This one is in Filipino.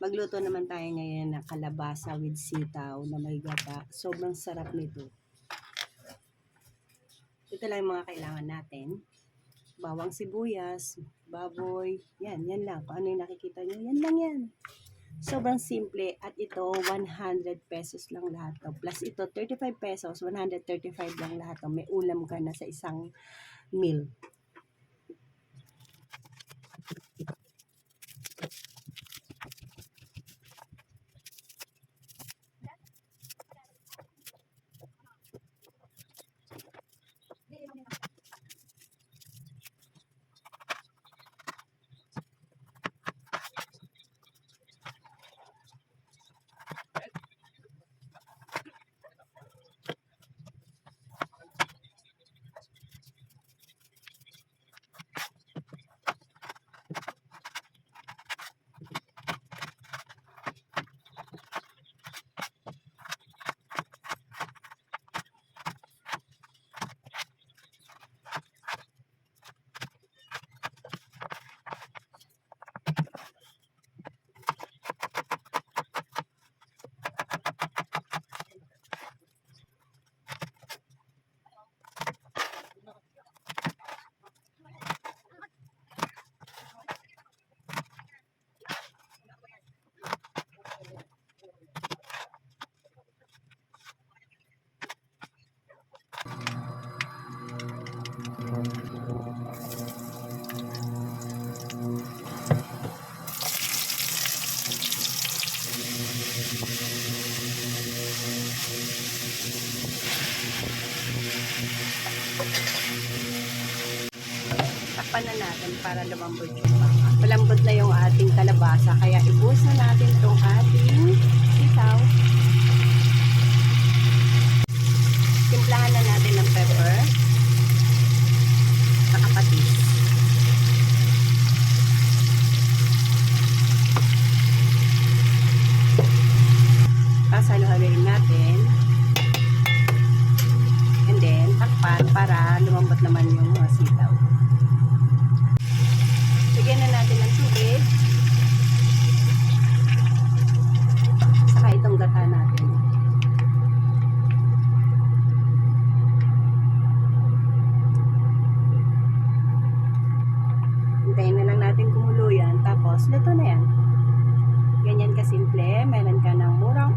Magluto naman tayo ngayon ng kalabasa with sitaw na may gata. Sobrang sarap nito. Ito lang yung mga kailangan natin. Bawang sibuyas, baboy, yan, yan lang. Kung ano yung nakikita nyo, yan lang yan. Sobrang simple at ito 100 pesos lang lahat to. Plus ito 35 pesos, 135 lang lahat to. May ulam ka na sa isang meal. Takpan na natin para lumambot yung. Malambot na yung ating kalabasa, kaya ibuhos na natin itong ating sitaw. Timplahan na natin ng pepper. Saka patis. Tapos halo-haloyin natin. And then, takpan para lumambot naman yung Bigyan na natin ng tubig. Saka itong gata natin. Hintayin na lang natin kumulo yan. Tapos, luto na yan. Ganyan kasimple. Meron ka ng murang